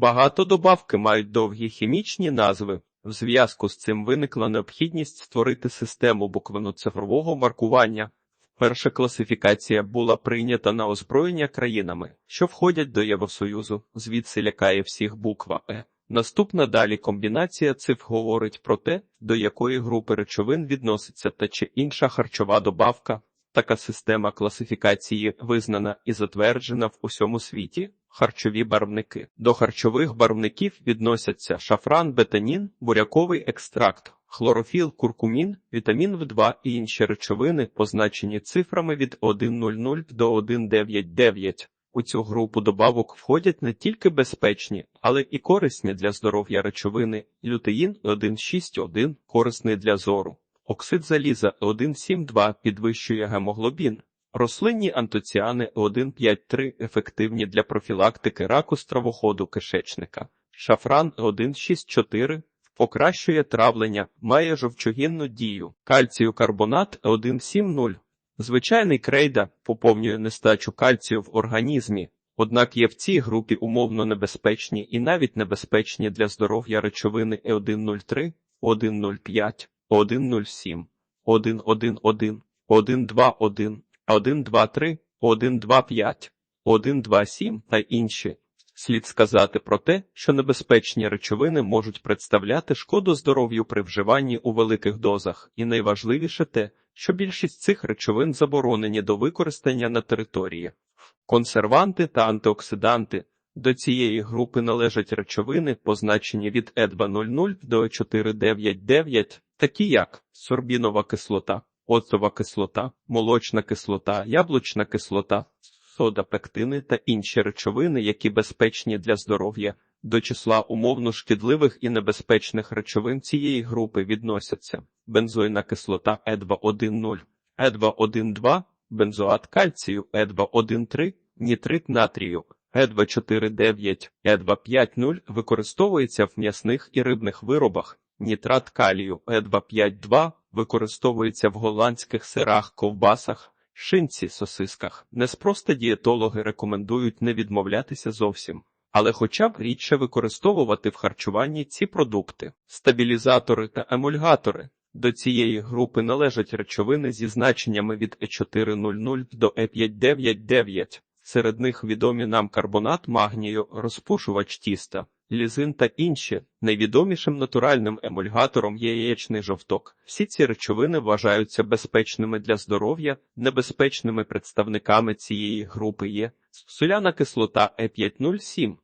Багато добавки мають довгі хімічні назви. В зв'язку з цим виникла необхідність створити систему буквенно-цифрового маркування. Перша класифікація була прийнята на озброєння країнами, що входять до Євросоюзу, звідси лякає всіх буква Е. Наступна далі комбінація цифр говорить про те, до якої групи речовин відноситься та чи інша харчова добавка. Така система класифікації визнана і затверджена в усьому світі. Харчові барвники. До харчових барвників відносяться шафран, бетанін, буряковий екстракт, хлорофіл, куркумін, вітамін В2 і інші речовини, позначені цифрами від 1.00 до 1.99. У цю групу добавок входять не тільки безпечні, але і корисні для здоров'я речовини. Лютеїн 1.6.1 корисний для зору. Оксид заліза 1.7.2 підвищує гемоглобін. Рослинні антоціани 1,5,3 ефективні для профілактики раку стравоходу кишечника. Шафран 1,6,4 покращує травлення, має жовчогінну дію. Кальцію карбонат 1,7,0. Звичайний крейда поповнює нестачу кальцію в організмі, однак є в цій групі умовно небезпечні і навіть небезпечні для здоров'я речовини Е103, 1,05, 1,07, 1,11, 1,21. 123, 125, 127 та інші. Слід сказати про те, що небезпечні речовини можуть представляти шкоду здоров'ю при вживанні у великих дозах, і найважливіше те, що більшість цих речовин заборонені до використання на території. Консерванти та антиоксиданти до цієї групи належать речовини, позначені від Е200 до 499, такі як сорбінова кислота, оцтова кислота, молочна кислота, яблучна кислота, сода, пектини та інші речовини, які безпечні для здоров'я. До числа умовно шкідливих і небезпечних речовин цієї групи відносяться бензойна кислота Е210, Е212, бензоат кальцію, Е213, нітрит натрію, Е249, Е250 використовується в м'ясних і рибних виробах, нітрат калію, Е252 використовується в голландських сирах, ковбасах, шинці, сосисках. Неспроста дієтологи рекомендують не відмовлятися зовсім, але хоча б рідше використовувати в харчуванні ці продукти, стабілізатори та емульгатори. До цієї групи належать речовини зі значеннями від Е400 до Е599. Серед них відомі нам карбонат магнію, розпушувач тіста, лізин та інші. Найвідомішим натуральним емульгатором є яєчний жовток. Всі ці речовини вважаються безпечними для здоров'я. Небезпечними представниками цієї групи є соляна кислота Е507,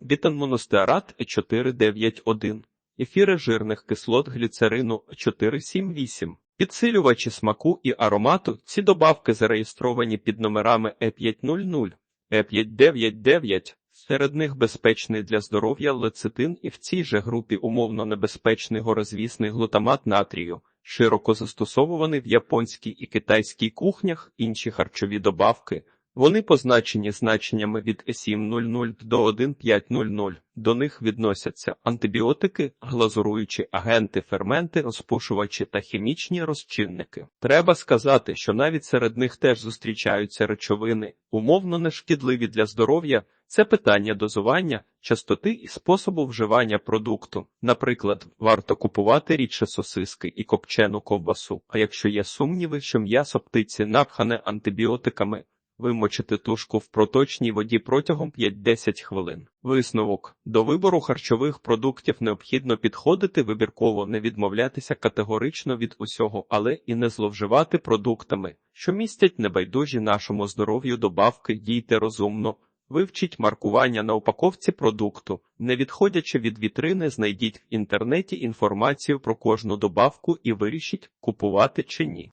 бітанмоностеарат Е491, ефіри жирних кислот гліцерину 478. Підсилювачі смаку і аромату ці добавки зареєстровані під номерами Е500, Е599, серед них безпечний для здоров'я лецитин і в цій же групі умовно небезпечний горозвісний глутамат натрію, широко застосовуваний в японській і китайській кухнях інші харчові добавки. Вони позначені значеннями від Е700 до 1500. До них відносяться антибіотики, глазуруючі агенти, ферменти, розпушувачі та хімічні розчинники. Треба сказати, що навіть серед них теж зустрічаються речовини, умовно нешкідливі для здоров'я. Це питання дозування, частоти і способу вживання продукту. Наприклад, варто купувати рідше сосиски і копчену ковбасу. А якщо є сумніви, що м'ясо птиці напхане антибіотиками, Вимочити тушку в проточній воді протягом 5-10 хвилин. Висновок до вибору харчових продуктів необхідно підходити вибірково, не відмовлятися категорично від усього, але і не зловживати продуктами, що містять небайдужі нашому здоров'ю добавки, дійте розумно. Вивчіть маркування на упаковці продукту, не відходячи від вітрини, знайдіть в інтернеті інформацію про кожну добавку і вирішіть, купувати чи ні.